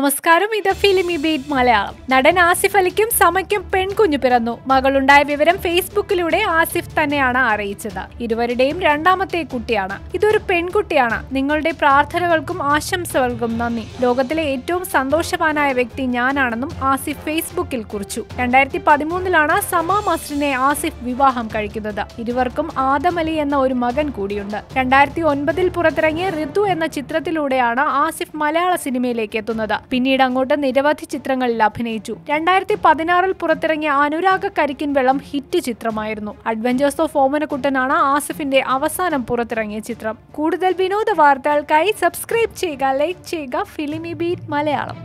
നമസ്കാരം. ഇത് ഫിലിമി ബീറ്റ് മലയാളം. നടൻ ആസിഫ് അലിക്കും സമയ്ക്കും പെൺകുഞ്ഞു പിറന്നു. മകളുണ്ടായ വിവരം ഫേസ്ബുക്കിലൂടെ ആസിഫ് തന്നെയാണ് അറിയിച്ചത്. ഇരുവരുടെയും രണ്ടാമത്തെ കുട്ടിയാണ്. ഇതൊരു പെൺകുട്ടിയാണ്. നിങ്ങളുടെ പ്രാർത്ഥനകൾക്കും ആശംസകൾക്കും നന്ദി. ലോകത്തിലെ ഏറ്റവും സന്തോഷവാനായ വ്യക്തി ഞാനാണെന്നും ആസിഫ് ഫേസ്ബുക്കിൽ കുറിച്ചു. രണ്ടായിരത്തി പതിമൂന്നിലാണ് സമ മസ്റിനെ ആസിഫ് വിവാഹം കഴിക്കുന്നത്. ഇരുവർക്കും ആദം അലി എന്ന ഒരു മകൻ കൂടിയുണ്ട്. രണ്ടായിരത്തി ഒൻപതിൽ പുറത്തിറങ്ങിയ ഋതു എന്ന ചിത്രത്തിലൂടെയാണ് ആസിഫ് മലയാള സിനിമയിലേക്ക് എത്തുന്നത്. പിന്നീട് അങ്ങോട്ട് നിരവധി ചിത്രങ്ങളിൽ അഭിനയിച്ചു. രണ്ടായിരത്തി പതിനാറിൽ പുറത്തിറങ്ങിയ അനുരാഗ കരിക്കിൻ വെള്ളം ഹിറ്റ് ചിത്രമായിരുന്നു. അഡ്വഞ്ചേഴ്സ് ഓഫ് ഓമനക്കുട്ടനാണ് ആസിഫിന്റെ അവസാനം പുറത്തിറങ്ങിയ ചിത്രം. കൂടുതൽ വിനോദ വാർത്തകൾക്കായി സബ്സ്ക്രൈബ് ചെയ്യുക ലൈക്ക് ചെയ്യുക ഫിലിമി ബീറ്റ് മലയാളം.